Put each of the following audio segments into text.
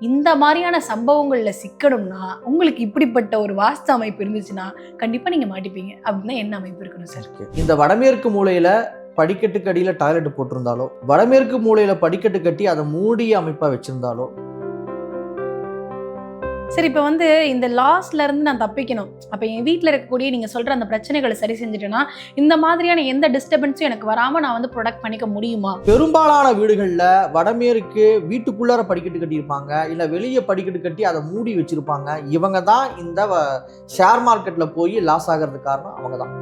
இந்த மாதிரியான சம்பவங்களில் சிக்கணும்னா உங்களுக்கு இப்படிப்பட்ட ஒரு வாஸ்து அமைப்பு இருந்துச்சுன்னா கண்டிப்பாக நீங்கள் மாட்டிப்பீங்க. அப்படின்னா என்ன அமைப்பு இருக்கணும் சார்? இந்த வடமேற்கு மூலையில் படிக்கட்டுக்கு அடியில் டாய்லெட் போட்டிருந்தாலோ வடமேற்கு மூலையில் படிக்கட்டு கட்டி அதை மூடிய அமைப்பாக வச்சுருந்தாலோ சரி இப்போ வந்து இந்த லாஸ்ல இருந்து நான் தப்பிக்கணும். அப்போ என் வீட்டில் இருக்கக்கூடிய நீங்க சொல்ற அந்த பிரச்சனைகளை சரி செஞ்சுட்டேன்னா இந்த மாதிரியான எந்த டிஸ்டர்பன்ஸும் எனக்கு வராம நான் வந்து ப்ரொடக்ட் பண்ணிக்க முடியுமா? பெரும்பாலான வீடுகள்ல வடமேற்கு வீட்டுக்குள்ளார படிக்கட்டு கட்டியிருப்பாங்க. இல்ல வெளியே படிக்கட்டு கட்டி அதை மூடி வச்சிருப்பாங்க. இவங்க தான் இந்த ஷேர் மார்க்கெட்ல போய் லாஸ் ஆகிறதுக்கு காரணம் அவங்க தான்.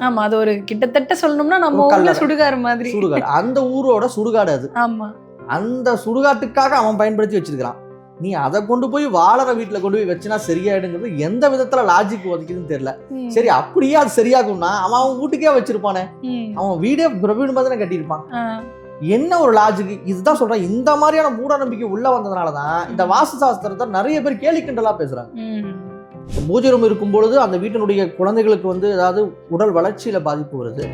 ஆமா அது ஒரு கிட்டத்தட்ட சொல்லணும்னா நம்ம ஊர்ல. சுடுகாடு மாதிரி. சுடுகாடு. அந்த ஊரோட சுடுகாடு அது. ஆமா. அந்த சுடுகாட்டுக்காக அவன் பயன்படுத்தி வச்சிருக்கிறான். நீ அதை கொண்டு போய் வாழற வீட்டுல கொண்டு போய் வச்சுனா சரியாயிடுங்கிறது எந்த விதத்துல லாஜிக் உதைக்குதுன்னு தெரியல. சரி அப்படியே அது சரியாகும்னா அவன் அவன் வீட்டுக்கே வச்சிருப்பானே. அவன் வீடே பிரபீடு மாதிரி கட்டியிருப்பான் ஆ. என்ன ஒரு லாஜிக் இதுதான் சொல்றேன் இந்த மாதிரியான மூட நம்பிக்கை உள்ள வந்ததுனால தான் இந்த வாஸ்து சாஸ்திரத்தை நிறைய பேர் கேலி கிண்டலா பேசுறாங்க. பூஜை ரூம் இருக்கும் பொழுது அந்த வீட்டினுடைய குழந்தைகளுக்கு வந்து ஏதாவது உடல் வளர்ச்சியில பாதிப்பு வருது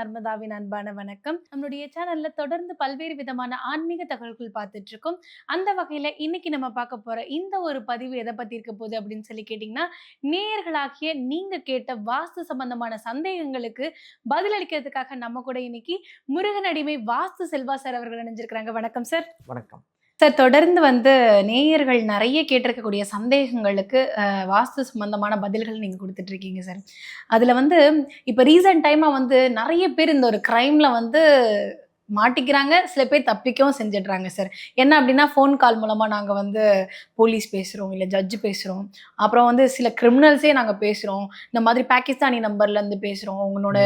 நர்மதாவின் அன்பான வணக்கம். நம்மளுடைய சேனல்ல தொடர்ந்து பல்வேறு விதமான ஆன்மீக தகவல்கள் பார்த்துட்டு இருக்கோம் அந்த வகையில இன்னைக்கு நம்ம பார்க்க போற இந்த ஒரு பதிவு எதை பத்தி இருக்க போகுது அப்படின்னு சொல்லி கேட்டிங்கன்னா நேயர்களாகிய நீங்க கேட்ட வாஸ்து சம்பந்தமான சந்தேகங்களுக்கு பதிலளிக்கிறதுக்காக நம்ம கூட இன்னைக்கு முருகன் அடிமை வாஸ்து செல்வா சார் அவர்கள் இணைஞ்சிருக்கிறாங்க. வணக்கம் சார் வணக்கம். சார் தொடர்ந்து வந்து நேயர்கள் நிறைய கேட்டிருக்கக்கூடிய சந்தேகங்களுக்கு வாஸ்து சம்பந்தமான பதில்கள் நீங்கள் கொடுத்துட்ருக்கீங்க சார் அதில் வந்து இப்போ ரீசன்ட் டைமாக வந்து நிறைய பேர் இந்த ஒரு க்ரைமில் வந்து மாட்டிக்கிறாங்க சில பேர் தப்பிக்கவும் செஞ்சிடுறாங்க சார் என்ன அப்படின்னா ஃபோன் கால் மூலமாக நாங்கள் வந்து போலீஸ் பேசுகிறோம் இல்லை ஜட்ஜு பேசுகிறோம் அப்புறம் வந்து சில கிரிமினல்ஸே நாங்கள் பேசுகிறோம் இந்த மாதிரி பாகிஸ்தானி நம்பர்லேருந்து பேசுகிறோம் உங்களோட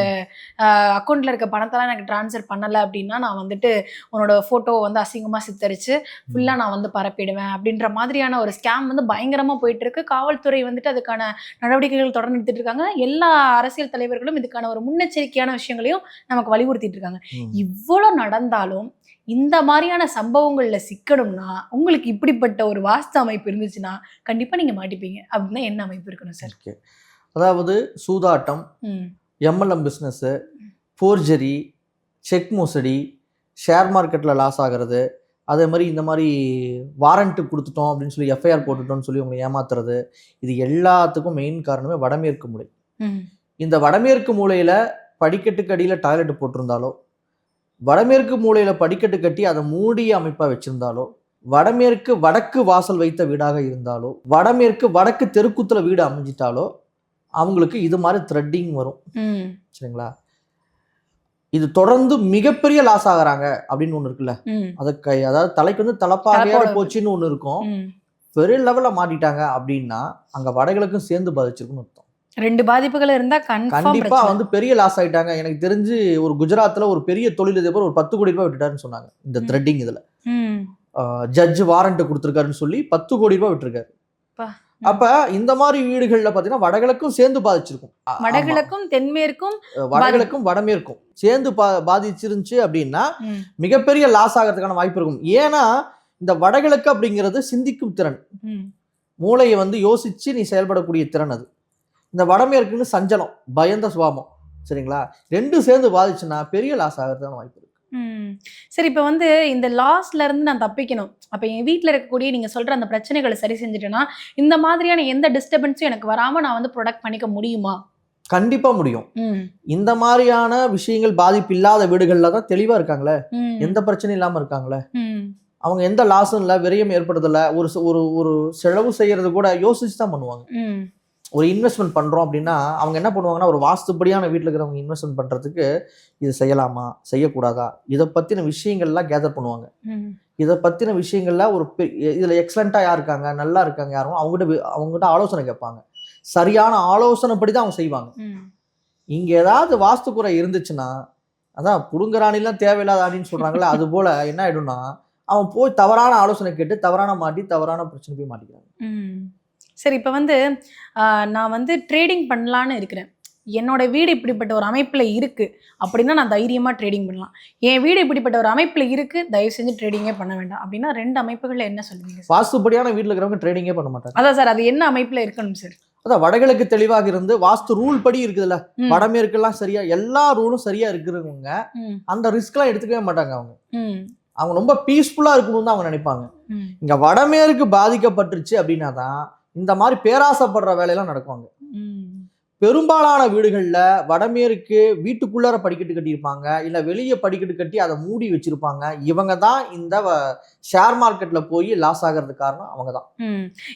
அக்கௌண்ட்டில் இருக்க பணத்தெல்லாம் எனக்கு ட்ரான்ஸ்ஃபர் பண்ணலை அப்படின்னா நான் வந்துட்டு உன்னோட ஃபோட்டோ வந்து அசிங்கமாக சித்தரித்து ஃபுல்லாக நான் வந்து பரப்பிடுவேன். அப்படின்ற மாதிரியான ஒரு ஸ்கேம் வந்து பயங்கரமாக போயிட்டு இருக்கு காவல்துறை வந்துட்டு அதுக்கான நடவடிக்கைகள் தொடர்ந்து எடுத்துட்டு இருக்காங்க. எல்லா அரசியல் தலைவர்களும் இதுக்கான ஒரு முன்னெச்சரிக்கையான விஷயங்களையும் நமக்கு வலியுறுத்திட்டு இருக்காங்க. ம். இவ்வளோ நடந்தாலும் இந்த மாதிரியான சம்பவங்கள்ல சிக்கணும்னா உங்களுக்கு இப்படிப்பட்ட ஒரு வாஸ்து அமைப்பு இருந்துச்சுன்னா கண்டிப்பா நீங்க மாட்டிப்பீங்க. அப்படின்னா என்ன அமைப்பு இருக்கணும் சார். அதாவது சூதாட்டம் எம்எல்எம் பிஸ்னஸ்ஸு ஃபோர்ஜரி செக் மோசடி ஷேர் மார்க்கெட்டில் லாஸ் ஆகிறது அதே மாதிரி இந்த மாதிரி வாரண்ட்டு கொடுத்துட்டோம் அப்படின்னு சொல்லி எஃப்ஐஆர் போட்டுட்டோம்னு சொல்லி உங்களை ஏமாத்துறது இது எல்லாத்துக்கும் மெயின் காரணமே வடமேற்கு மூலை. இந்த வடமேற்கு மூலையில் படிக்கட்டுக்கு அடியில் டாய்லெட் போட்டிருந்தாலோ வடமேற்கு மூலையில் படிக்கட்டு கட்டி அதை மூடிய அமைப்பாக வச்சிருந்தாலோ வடமேற்கு வடக்கு வாசல் வைத்த வீடாக இருந்தாலோ வடமேற்கு வடக்கு தெருக்குத்துல வீடு அமைஞ்சிட்டாலோ அவங்களுக்கு இது மாதிரி த்ரெட்டிங் வரும். சரிங்களா? இது தொடர்ந்து மிகப்பெரிய லாஸ் ஆகுறாங்க அப்படின்னு ஒன்று இருக்குல்ல? அது கை அதாவது தலைக்கு வந்து தலப்பாக தலைப்பாக போச்சுன்னு ஒன்று இருக்கும். பெரிய லெவலில் மாட்டிட்டாங்க அப்படின்னா அங்கே வடகிழக்கும் சேர்ந்து பாதிச்சிருக்குன்னு அர்த்தம். ரெண்டு பாதிப்புகள் இருந்தா கண்டிப்பா வந்து பெரிய லாஸ் ஆயிட்டாங்க. எனக்கு தெரிஞ்சு ஒரு குஜராத்ல ஒரு பெரிய தொழிலதிபர் ஒரு பத்து கோடி ரூபாய் விட்டுட்டாருன்னு சொன்னாங்க. இந்த. த்ரெட்டிங் இதுல. ஜட்ஜ் வாரண்ட் கொடுத்துருக்காருன்னு சொல்லி பத்து கோடி ரூபாய் விட்டுருக்காரு. அப்ப இந்த மாதிரி வீடுகள்ல பாத்தீங்கன்னா வடகிழக்கும் சேர்ந்து பாதிச்சிருக்கும். வடகிழக்கும் தென்மேற்கும் வடகிழக்கும் வடமேற்கும் சேர்ந்து பா பாதிச்சிருந்துச்சு அப்படின்னா மிகப்பெரிய லாஸ் ஆகிறதுக்கான வாய்ப்பு இருக்கும். ஏன்னா இந்த வடகிழக்கு அப்படிங்கிறது சிந்திக்கும் திறன். மூளையை வந்து யோசிச்சு நீ செயல்படக்கூடிய திறன் அது. இந்த வடமேற்குன்னு சஞ்சலம் பயந்த சுவாபம். சரிங்களா? ரெண்டும் சேர்ந்து பாதிச்சுன்னா பெரிய லாஸ் ஆகிறதுக்கான வாய்ப்பு இருக்கு. சரி இப்போ வந்து இந்த லாஸ்ல இருந்து நான் தப்பிக்கணும். அப்போ என் வீட்டில் இருக்கக்கூடிய நீங்க சொல்ற அந்த பிரச்சனைகளை சரி செஞ்சுட்டேன்னா இந்த மாதிரியான எந்த டிஸ்டர்பன்ஸும் எனக்கு வராம நான் வந்து ப்ரொடக்ட் பண்ணிக்க முடியுமா? கண்டிப்பா முடியும். இந்த மாதிரியான விஷயங்கள் பாதிப்பு இல்லாத வீடுகள்ல தான் தெளிவா இருக்காங்களே? எந்த பிரச்சனையும் இல்லாம இருக்காங்களே? அவங்க எந்த லாஸும் இல்லை விரயம் ஏற்படுறதில்ல ஒரு ஒரு ஒரு செலவு செய்யறது கூட யோசிச்சு தான் பண்ணுவாங்க. ஒரு இன்வெஸ்ட்மெண்ட் பண்றோம் அப்படின்னா அவங்க என்ன பண்ணுவாங்கன்னா ஒரு வாஸ்துப்படியான வீட்டில் இருக்கிறவங்க இன்வெஸ்ட்மெண்ட் பண்றதுக்கு இது செய்யலாமா? செய்யக்கூடாதா? இதை பத்தின விஷயங்கள்லாம் கேதர் பண்ணுவாங்க. இதை பத்தின விஷயங்கள்ல ஒரு இதுல எக்ஸலண்டா யார் இருக்காங்க? நல்லா இருக்காங்க யாரும் அவங்ககிட்ட அவங்ககிட்ட ஆலோசனை கேட்பாங்க. சரியான ஆலோசனைப்படி தான் அவங்க செய்வாங்க. இங்க ஏதாவது வாஸ்து குறை இருந்துச்சுன்னா அதான் புடுங்குறாணிலாம் தேவையில்லாத ஆணின்னு சொல்றாங்கல்ல அது போல என்ன ஆயிடும்னா அவன் போய் தவறான ஆலோசனை கேட்டு தவறான மாட்டி தவறான பிரச்சனை போய் மாட்டிக்கிறாங்க. சரி இப்போ வந்து நான் வந்து ட்ரேடிங் பண்ணலான்னு இருக்கிறேன். என்னோட வீடு இப்படிப்பட்ட ஒரு அமைப்பில் இருக்கு அப்படின்னா நான் தைரியமாக ட்ரேடிங் பண்ணலாம். என் வீடு இப்படிப்பட்ட ஒரு அமைப்பில் இருக்கு தயவு செஞ்சு ட்ரேடிங்கே பண்ண வேண்டாம். அப்படின்னா ரெண்டு அமைப்புகளில் என்ன சொல்லுவீங்க வாஸ்துப்படியான வீட்டில் இருக்கிறவங்க ட்ரேடிங்கே பண்ண மாட்டாங்க. அதான் சார் அது என்ன அமைப்பில் இருக்கணும் சார்? அதான் வடகிழக்கு தெளிவாக இருந்து வாஸ்து ரூல் படி இருக்குதுல்ல. வடமேற்கெல்லாம் சரியா எல்லா ரூலும் சரியா இருக்கிறவங்க அந்த ரிஸ்க்லாம் எடுத்துக்கவே மாட்டாங்க அவங்க. அவங்க ரொம்ப பீஸ்ஃபுல்லா இருக்கணும்னு தான் அவங்க நினைப்பாங்க. இங்க வடமேற்கு பாதிக்கப்பட்டுருச்சு அப்படின்னா தான் இந்த மாதிரி பேராசைப்படுற வேலையெல்லாம் நடக்குவாங்க. பெரும்பாலான வீடுகள்ல வடமேற்கு வீட்டுக்குள்ளார படிக்கட்டு கட்டியிருப்பாங்க. இல்ல வெளியே படிக்கட்டு கட்டி அதை மூடி வச்சிருப்பாங்க. இவங்க தான் இந்த ஷேர் மார்க்கெட்ல போய் லாஸ் ஆகிறதுக்கு காரணம் அவங்க தான்.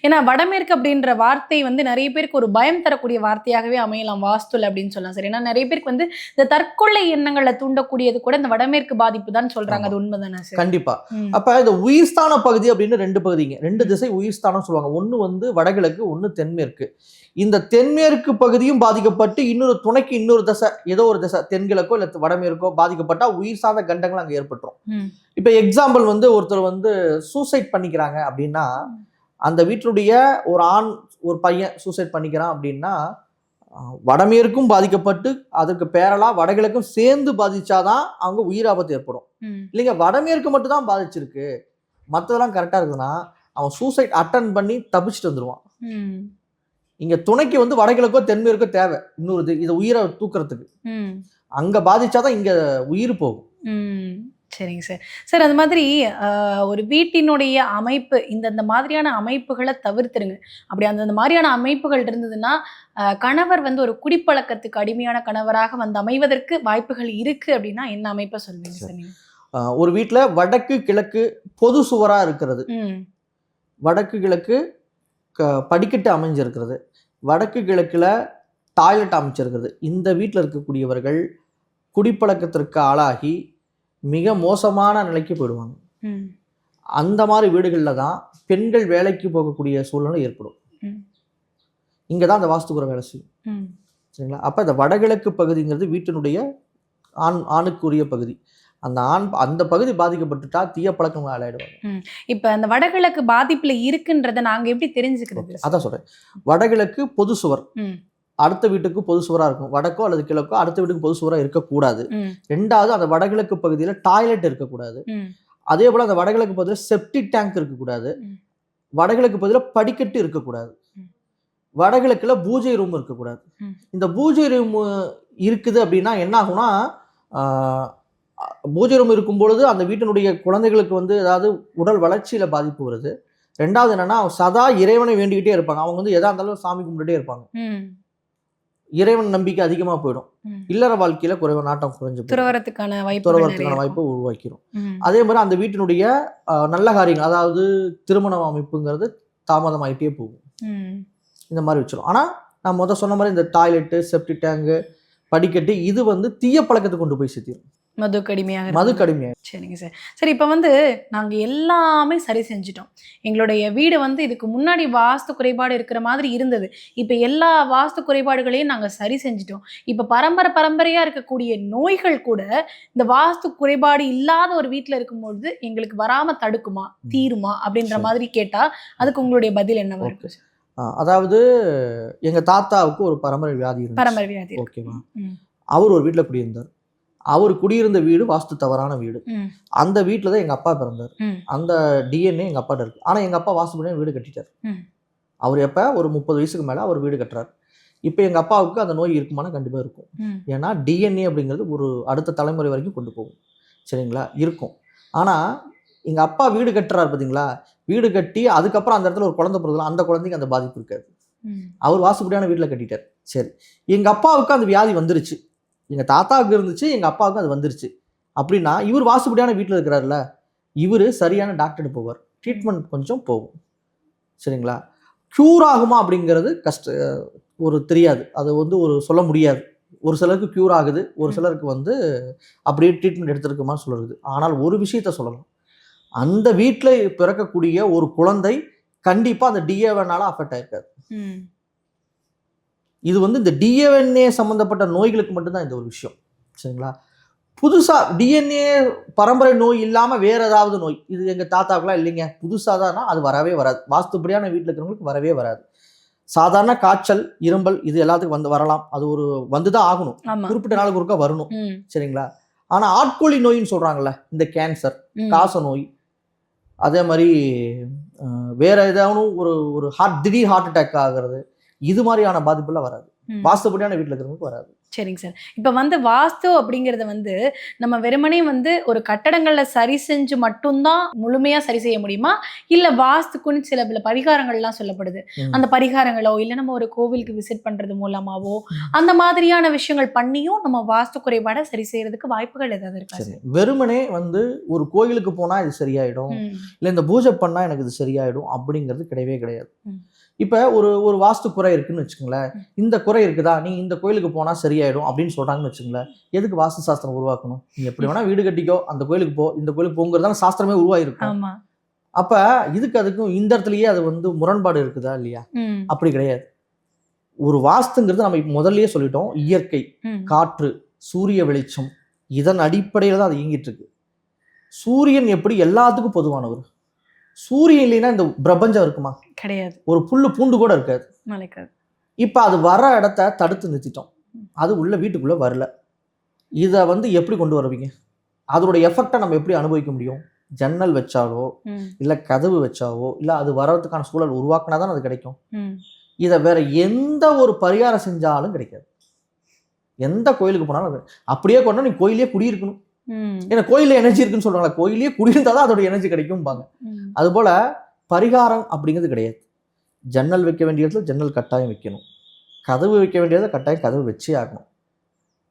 ஏன்னா வடமேற்கு அப்படின்ற வார்த்தை வந்து நிறைய பேருக்கு ஒரு பயம் தரக்கூடிய வார்த்தையாகவே அமையலாம். வாஸ்துல அப்படின்னு சொல்லலாம். சரி ஏன்னா நிறைய பேருக்கு வந்து இந்த தற்கொலை எண்ணங்களை தூண்டக்கூடியது கூட இந்த வடமேற்கு பாதிப்பு தான் சொல்றாங்க. அது உண்மைதானே கண்டிப்பா. அப்ப இந்த உயிர்ஸ்தான பகுதி அப்படின்னு ரெண்டு பகுதிங்க. ரெண்டு திசை உயிர்ஸ்தானம் சொல்லுவாங்க. ஒண்ணு வந்து வடகிழக்கு ஒண்ணு தென்மேற்கு. இந்த தென்மேற்கு பகுதியும் பாதிக்கப்பட்டு இன்னொரு துணைக்கு இன்னொரு திசை ஏதோ ஒரு திசை தென்கிழக்கோ இல்ல வடமேற்கோ பாதிக்கப்பட்டா உயிர் சார்ந்த கண்டங்கள் அங்க ஏற்பட்டுரும். இப்ப எக்ஸாம்பிள் வந்து ஒருத்தர் வந்து சூசைட் பண்ணிக்கிறாங்க அப்படின்னா அந்த வீட்டினுடைய ஒரு ஆண் ஒரு பையன் சூசைட் பண்ணிக்கிறான் அப்படின்னா வடமேற்கும் பாதிக்கப்பட்டு அதற்கு பேரலா வடகிழக்கும் சேர்ந்து பாதிச்சாதான் அவங்க உயிர் ஆபத்து ஏற்படும். இல்லைங்க வடமேற்கு மட்டும் தான் பாதிச்சிருக்கு மற்றதெல்லாம் கரெக்டாக இருக்குதுன்னா அவன் சூசைட் அட்டன் பண்ணி தப்பிச்சுட்டு வந்துடுவான் இங்கே துணைக்கு வந்து வடகிழக்கோ தென்மேற்கோ தேவை. இன்னொரு இது இதை உயிரை தூக்குறதுக்கு. ம், அங்கே பாதிச்சாதான் இங்கே உயிர் போகும். சரிங்க சார். சார் அது மாதிரி ஒரு வீட்டினுடைய அமைப்பு இந்த இந்த மாதிரியான அமைப்புகளை தவிர்த்துருங்க. அப்படி அந்த அந்த மாதிரியான அமைப்புகள் இருந்ததுன்னா கணவர் வந்து ஒரு குடிப்பழக்கத்துக்கு அடிமையான கணவராக வந்து அமைவதற்கு வாய்ப்புகள் இருக்கு அப்படின்னா என்ன அமைப்பை சொல்வீங்க சார். ஒரு வீட்டில் வடக்கு கிழக்கு பொது சுவராக இருக்கிறது. வடக்கு கிழக்கு க- படிக்கட்டு அமைஞ்சிருக்கிறது. வடக்கு கிழக்கில் டாய்லெட் அமைச்சிருக்கிறது. இந்த வீட்டில் இருக்கக்கூடியவர்கள் குடிப்பழக்கத்திற்கு ஆளாகி மிக மோசமான நிலைக்கு போயிடுவாங்க. அந்த மாதிரி வீடுகளில் தான் பெண்கள் வேலைக்கு போகக்கூடிய சூழ்நிலை ஏற்படும். இங்கே தான் அந்த வாஸ்துக்குற வேலை செய்யும். சரிங்களா? அப்போ இந்த வடகிழக்கு பகுதிங்கிறது வீட்டினுடைய ஆண் ஆணுக்குரிய பகுதி. அந்த ஆண் அந்த பகுதி பாதிக்கப்பட்டுட்டா தீய பழக்கம் ஆளாயிடுவாங்க. இப்ப அந்த வடகிழக்கு பாதிப்புல இருக்குன்றத நாங்க எப்படி தெரிஞ்சுக்கிறது? அதான் சொல்றேன். வடகிழக்கு பொது சுவர். அடுத்த வீட்டுக்கு பொது சுவரா இருக்கும். வடக்கோ அல்லது கிழக்கோ அடுத்த வீட்டுக்கு பொது சுவரா இருக்கக்கூடாது. ரெண்டாவது அந்த வடகிழக்கு பகுதியில் டாய்லெட் இருக்கக்கூடாது. அதே போல அந்த வடகிழக்கு பகுதியில் செப்டிக் டேங்க் இருக்கக்கூடாது. வடகிழக்கு பகுதியில் படிக்கட்டு இருக்கக்கூடாது. வடகிழக்குல பூஜை ரூம் இருக்கக்கூடாது. இந்த பூஜை ரூம் இருக்குது அப்படின்னா என்ன ஆகும்னா பூஜை ரூம் இருக்கும் பொழுது அந்த வீட்டினுடைய குழந்தைகளுக்கு வந்து ஏதாவது உடல் வளர்ச்சியில பாதிப்பு வருது. ரெண்டாவது என்னன்னா சதா இறைவனை வேண்டிக்கிட்டே இருப்பாங்க. அவங்க வந்து எதா இருந்தாலும் சாமி கும்பிட்டுட்டே இருப்பாங்க. இறைவன் நம்பிக்கை அதிகமா போயிடும். இல்லற வாழ்க்கையில குறைவு நாட்டம் குறைஞ்சு. துறவரத்துக்கான வாய்ப்பு துறவரத்துக்கான வாய்ப்பை உருவாக்கிடும் அதே மாதிரி அந்த வீட்டினுடைய நல்ல காரியங்கள் அதாவது திருமண அமைப்புங்கிறது தாமதமாயிட்டே போகும். இந்த மாதிரி வச்சிரும். ஆனால் நான் முத சொன்ன மாதிரி இந்த டாய்லெட்டு செப்டி டேங்கு படிக்கட்டு இது வந்து தீய பழக்கத்துக்கு கொண்டு போய் சேர்த்திடும் மது கடுமையாக மது இருக்கு. கடுமையாக சரிங்க சார் சரி இப்போ வந்து நாங்கள் எல்லாமே சரி செஞ்சிட்டோம் எங்களுடைய வீடு வந்து இதுக்கு முன்னாடி வாஸ்து குறைபாடு இருக்கிற மாதிரி இருந்தது இப்போ எல்லா வாஸ்து குறைபாடுகளையும் நாங்கள் சரி செஞ்சிட்டோம் இப்போ பரம்பரை பரம்பரையாக இருக்கக்கூடிய நோய்கள் கூட இந்த வாஸ்து குறைபாடு இல்லாத ஒரு வீட்டில் இருக்கும்பொழுது எங்களுக்கு வராமல் தடுக்குமா தீருமா அப்படின்ற. மாதிரி கேட்டால் அதுக்கு உங்களுடைய பதில் என்னவா. இருக்கும் சார்? அதாவது எங்க தாத்தாவுக்கு ஒரு பரம்பரை வியாதி பரம்பரை வியாதி இருக்கு. ஓகேவா. அவர் ஒரு வீட்டில் குடியிருந்தார் அவர் குடியிருந்த வீடு வாஸ்து தவறான வீடு. அந்த வீட்டில் தான் எங்க அப்பா பிறந்தார். அந்த டிஎன்ஏ எங்க அப்பாட்ட இருக்கு. ஆனா எங்க அப்பா வாஸ்து பண்ணி வீடு கட்டிட்டார். அவர் எப்ப? ஒரு முப்பது வயசுக்கு மேல அவர் வீடு கட்டுறாரு. இப்போ எங்க அப்பாவுக்கு அந்த நோய் இருக்குமானா கண்டிப்பா இருக்கும். ஏன்னா டிஎன்ஏ அப்படிங்கிறது ஒரு அடுத்த தலைமுறை வரைக்கும் கொண்டு போகும். சரிங்களா? இருக்கும். ஆனால் எங்கள் அப்பா வீடு கட்டுறாரு பார்த்தீங்களா வீடு கட்டி அதுக்கப்புறம் அந்த இடத்துல ஒரு குழந்தை பிறகுலாம் அந்த குழந்தைக்கு அந்த பாதிப்பு இருக்காது. அவர் வாசுபடியான வீட்டில் கட்டிட்டார். சரி. எங்கள் அப்பாவுக்கு அந்த வியாதி வந்துருச்சு. எங்கள் தாத்தாவுக்கு இருந்துச்சு எங்கள் அப்பாவுக்கும் அது வந்துருச்சு. அப்படின்னா இவர் வாசுபடியான வீட்டில் இருக்கிறார்ல இவர் சரியான டாக்டர் போவார். ட்ரீட்மெண்ட் கொஞ்சம் போகும். சரிங்களா? க்யூர் ஆகுமா அப்படிங்கிறது கஷ்ட ஒரு தெரியாது. அது வந்து ஒரு சொல்ல முடியாது. ஒரு சிலருக்கு க்யூர் ஆகுது ஒரு சிலருக்கு வந்து அப்படியே ட்ரீட்மெண்ட் எடுத்துருக்குமான்னு சொல்லுறது ஆனால் ஒரு விஷயத்த சொல்லலாம் அந்த வீட்டில் பிறக்கக்கூடிய ஒரு குழந்தை கண்டிப்பாக அந்த டிஏவனால அஃபெக்ட் ஆயிருக்காது. இது வந்து இந்த டிஎன்ஏ சம்மந்தப்பட்ட நோய்களுக்கு மட்டும்தான் இந்த ஒரு விஷயம். சரிங்களா? புதுசாக டிஎன்ஏ பரம்பரை நோய் இல்லாமல் வேற ஏதாவது நோய். இது எங்கள் தாத்தாக்கெல்லாம் இல்லைங்க. புதுசாக தானா அது வரவே வராது. வாஸ்துப்படியான வீட்டில் இருக்கிறவங்களுக்கு வரவே வராது. சாதாரண காய்ச்சல் இரும்பல் இது எல்லாத்துக்கும் வந்து வரலாம். அது ஒரு வந்து தான் ஆகணும் குறிப்பிட்ட நாளுக்கு ஒருக்கா வரணும். சரிங்களா? ஆனால் ஆட்கொள்ளி நோயின்னு சொல்கிறாங்கல்ல இந்த கேன்சர் காச நோய் அதே மாதிரி வேற ஏதாவது ஒரு ஒரு ஹார்ட் திடீர் ஹார்ட் அட்டாக் ஆகிறது இது மாதிரியான பாதிப்புலாம் வராது. வாஸ்துபடியான வீட்டில் இருக்கிறவங்களுக்கு வராது சரிங்க சார் இப்போ வந்து வாஸ்து அப்படிங்கறது வந்து நம்ம வெறுமனே வந்து ஒரு கட்டடங்கள்ல சரி செஞ்சு மட்டும்தான் முழுமையா சரி செய்ய முடியுமா இல்ல வாஸ்துக்குன்னு சில பல பரிகாரங்கள்லாம் சொல்லப்படுது. அந்த பரிகாரங்களோ இல்ல நம்ம ஒரு கோவிலுக்கு விசிட் பண்றது மூலமாவோ. அந்த மாதிரியான விஷயங்கள் பண்ணியும் நம்ம வாஸ்து குறைபாடை சரி செய்யறதுக்கு வாய்ப்புகள் ஏதாவது இருக்கா சரி சார் வெறுமனே வந்து ஒரு கோயிலுக்கு போனா இது சரியாயிடும். இல்லை இந்த பூஜை பண்ணா எனக்கு இது சரியாயிடும் அப்படிங்கிறது கிடையவே கிடையாது. இப்போ ஒரு ஒரு வாஸ்து குறை இருக்குன்னு வச்சுக்கோங்களேன். இந்த குறை இருக்குதா? நீ இந்த கோயிலுக்கு போனா சரியாயிடும் அப்படின்னு சொல்றாங்கன்னு வச்சுக்கோங்களேன். எதுக்கு வாஸ்து சாஸ்திரம் உருவாக்கணும்? நீ எப்படி வேணா வீடு கட்டிக்கோ அந்த கோயிலுக்கு போ இந்த கோயிலுக்கு போங்கிறதான சாஸ்திரமே உருவாயிருக்கும் அப்ப இதுக்கு அதுக்கும் இந்த இடத்துலயே அது வந்து முரண்பாடு இருக்குதா இல்லையா. அப்படி கிடையாது. ஒரு வாஸ்துங்கிறது நம்ம முதல்லயே சொல்லிட்டோம். இயற்கை. காற்று சூரிய வெளிச்சம் இதன் அடிப்படையில் தான் அது இயங்கிட்டு இருக்கு. சூரியன் எப்படி எல்லாத்துக்கும் பொதுவானவர்? சூரியன் இல்லைன்னா இந்த பிரபஞ்சம் இருக்குமா? கிடையாது. ஒரு புல்லு பூண்டு கூட இருக்காது. இப்போ அது வர இடத்த தடுத்து நிறுத்திட்டோம். அது உள்ள வீட்டுக்குள்ள வரல. இதை வந்து எப்படி கொண்டு வருவீங்க? அதோட எஃபெக்டை நம்ம எப்படி அனுபவிக்க முடியும்? ஜன்னல் வச்சாலோ. இல்லை கதவு வச்சாவோ இல்லை அது வர்றதுக்கான சூழல் உருவாக்குனா தான் அது கிடைக்கும். இதை வேற எந்த ஒரு பரிகாரம் செஞ்சாலும் கிடைக்காது. எந்த கோயிலுக்கு போனாலும் அப்படியே கொண்டா நீ கோயிலே குடியிருக்கணும். ஏன்னா கோயிலில் எனர்ஜி இருக்குன்னு சொல்றாங்களா கோயிலே குடியிருந்தா தான் அதோட எனர்ஜி கிடைக்கும்பாங்க. அதுபோல பரிகாரம் அப்படிங்கிறது கிடையாது. ஜன்னல் வைக்க வேண்டிய இடத்துல ஜன்னல் கட்டாயம் வைக்கணும். கதவு வைக்க வேண்டிய இடத்துல கட்டாயம் கதவு வச்சே ஆகணும்.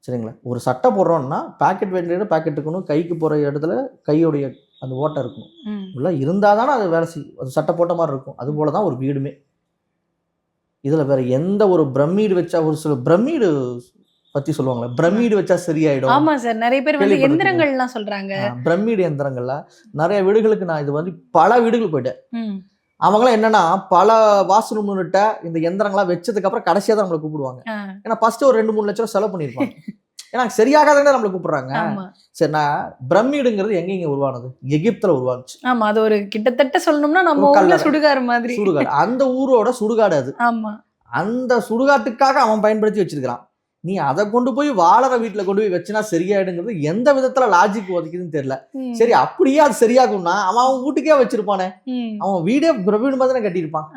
சரிங்களா? ஒரு சட்டை போடுறோம்னா பாக்கெட் வேண்டிய இடம் பாக்கெட் இருக்கணும். கைக்கு போகிற இடத்துல கையோடைய அந்த ஓட்டை இருக்கணும். இப்படிலாம் இருந்தால் தானே அது வேலை செய்யும் அது சட்டை போட்ட மாதிரி இருக்கும். அது போல தான் ஒரு வீடுமே. இதில் வேற எந்த ஒரு பிரமிடு வச்சா ஒரு சில பிரமிடு பற்றி சொல்லுவாங்களே பிரமிடு வச்சா சரியாயிடும். ஆமா சார். நிறைய பேர் வந்து. எந்திரங்கள்லாம் சொல்றாங்க. பிரமிடு எந்திரங்கள்ல நிறைய வீடுகளுக்கு நான் இது வந்து பல வீடுகளுக்கு போயிட்டேன். அவங்களாம் என்னன்னா பல வாஷ்ரூம் யூனிட்ட இந்த எந்திரங்களாம் வச்சதுக்கு அப்புறம் கடைசியா தான் நம்மளை கூப்பிடுவாங்க. ஏன்னா ஃபர்ஸ்ட் ஒரு ரெண்டு மூணு லட்சம் ரூபா செலவு பண்ணிருப்பாங்க ஏன்னா சரியாகாதவங்க நம்மளை கூப்பிடுறாங்க. ஆமா. சரி நான் பிரமிடுங்கிறது எங்க இங்க உருவானது? எகிப்துல உருவானுச்சு. ஆமா அது ஒரு கிட்டத்தட்ட சொல்லணும்னா நம்ம ஊர்ல. சுடுகாடு மாதிரி. சுடுகாடு. அந்த ஊரோட சுடுகாடு அது. ஆமா. அந்த சுடுகாட்டுக்காக அவன் பயன்படுத்தி வச்சிருக்கிறான். நீ அதை கொண்டு போய் வாழற வீட்டுல கொண்டு போய் வச்சுனா சரியாயிடுங்கிறது எந்த விதத்துல லாஜிக் ஒதுக்குதுன்னு தெரியல. சரி அப்படியே அது சரியாகும்னா அவன் அவன் வீட்டுக்கே வச்சிருப்பானே. அவன் வீடே பிரமிடு மாதிரி கட்டியிருப்பான்.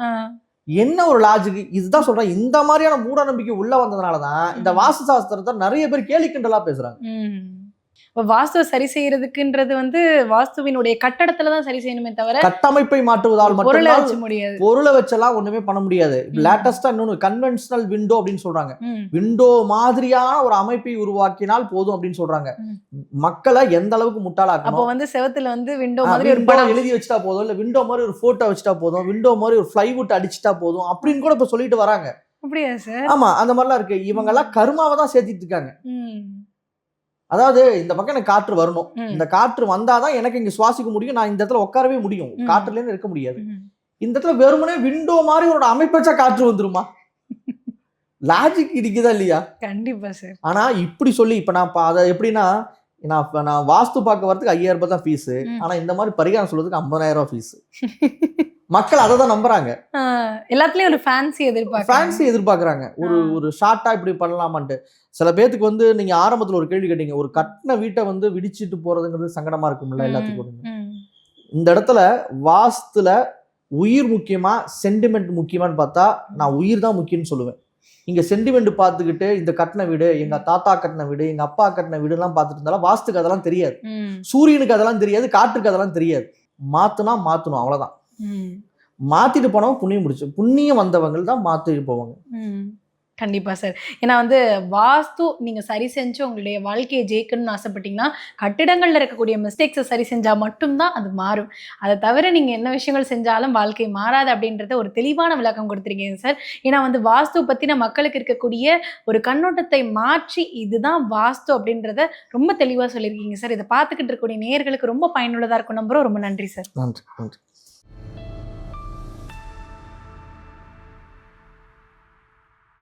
என்ன ஒரு லாஜிக் இதுதான் சொல்றேன் இந்த மாதிரியான மூட நம்பிக்கை உள்ள வந்ததுனால தான் இந்த வாஸ்து சாஸ்திரத்தை நிறைய பேர் கேலி கிண்டலா பேசுறாங்க. இப்ப வாஸ்துவை சரி செய்யறதுக்குன்றது வந்து வாஸ்துவினுடைய கட்டடத்துல தான் சரி செய்யணுமே தவிர கட்டமைப்பை மாற்றுவதால் பொருளை மட்டும்தான் வச்சு முடியாது. பொருளை வச்செல்லாம் ஒண்ணுமே பண்ண முடியாது. லேட்டஸ்டா இன்னொன்னு கன்வென்ஷனல் விண்டோ அப்படின்னு சொல்றாங்க. விண்டோ மாதிரியான ஒரு அமைப்பை உருவாக்கினால் போதும் அப்படின்னு சொல்றாங்க. மக்களை எந்த அளவுக்கு அப்போ முட்டாளாக்கணும் வந்து செவத்துல வந்து விண்டோ மாதிரி ஒரு படம் எழுதி வச்சுட்டா போதும் இல்ல விண்டோ மாதிரி ஒரு போட்டோ வச்சுட்டா போதும் விண்டோ மாதிரி ஒரு பிளைவுட் அடிச்சுட்டா போதும் அப்படின்னு கூட இப்ப சொல்லிட்டு வராங்க. அப்படியா சார் ஆமா அந்த மாதிரிலாம் இருக்கு. இவங்க எல்லாம் கருமாவை தான் சேர்த்திட்டு இருக்காங்க. அதாவது இந்த பக்கம் எனக்கு காற்று வரணும். இந்த காற்று வந்தாதான் எனக்கு இங்க சுவாசிக்க முடியும். நான் இந்த இடத்துல உட்காரவே முடியும். ம். காற்றுல இருந்து இருக்க முடியாது. இந்த இடத்துல வெறுமனே விண்டோ மாதிரி ஒரு அமைப்பச்சா காற்று வந்துருமா? லாஜிக் இருக்குதா இல்லையா? கண்டிப்பா சார் ஆனா இப்படி சொல்லி இப்ப நான் அதை எப்படின்னா நான் நான் வாஸ்து பார்க்க வரதுக்கு ஐயாயிரம் ரூபாய் தான் ஃபீஸ். ஆனா இந்த மாதிரி பரிகாரம் சொல்றதுக்கு ஐம்பதாயிரம் ரூபாய் ஃபீஸ் மக்கள் அதை தான் நம்புறாங்க. எல்லாத்துலயும் ஒரு ஃபேன்சி எதிர்பார்க்கறாங்க. ஃபேன்சி எதிர்பார்க்கறாங்க. ஒரு. ஒரு ஷார்ட்டா இப்படி பண்ணலாமான்ட்டு. சில பேத்துக்கு வந்து நீங்க ஆரம்பத்துல ஒரு கேள்வி கேட்டீங்க. ஒரு கட்டின வீட்டை வந்து விடிச்சிட்டு போறதுங்கிறது சங்கடமா இருக்கும்ல எல்லாத்துக்கும். இந்த இடத்துல வாஸ்துல உயிர் முக்கியமா சென்டிமெண்ட் முக்கியமான்னு பார்த்தா நான் உயிர் தான் முக்கியம்னு சொல்லுவேன். இங்க சென்டிமெண்ட் பார்த்துக்கிட்டு இந்த கட்டின வீடு எங்க தாத்தா கட்டின வீடு எங்க அப்பா கட்டின வீடு எல்லாம் பார்த்துட்டு இருந்தாலும் வாஸ்துக்கு அதெல்லாம் தெரியாது. சூரியனுக்கு அதெல்லாம் தெரியாது காற்றுக்கு அதெல்லாம் தெரியாது. மாத்துனா மாத்தணும் அவ்வளவுதான். மாத்திட்டு போனவங்க புண்ணியம் முடிச்சு புண்ணியம் வந்தவங்க தான் மாத்திட்டு போவாங்க. ம். கண்டிப்பா சார். ஏன்னா வந்து வாஸ்து நீங்க சரி செஞ்சு உங்களுடைய வாழ்க்கையை ஜெயிக்கணும்னு ஆசைப்பட்டீங்கன்னா கட்டிடங்கள்ல இருக்கக்கூடிய மிஸ்டேக்ஸை சரி செஞ்சா மட்டும்தான் அது மாறும். அதை தவிர நீங்க என்ன விஷயங்கள் செஞ்சாலும் வாழ்க்கை மாறாது அப்படின்றத ஒரு தெளிவான விளக்கம் கொடுத்துருக்கீங்க சார். ஏன்னா வந்து வாஸ்து பத்தின மக்களுக்கு இருக்கக்கூடிய ஒரு கண்ணோட்டத்தை மாற்றி இதுதான் வாஸ்து அப்படின்றத ரொம்ப தெளிவா சொல்லியிருக்கீங்க சார். இதை பார்த்துக்கிட்டு இருக்கக்கூடிய நேயர்களுக்கு ரொம்ப பயனுள்ளதா இருக்கும். நம்புறோம். ரொம்ப நன்றி சார். நன்றி நன்றி.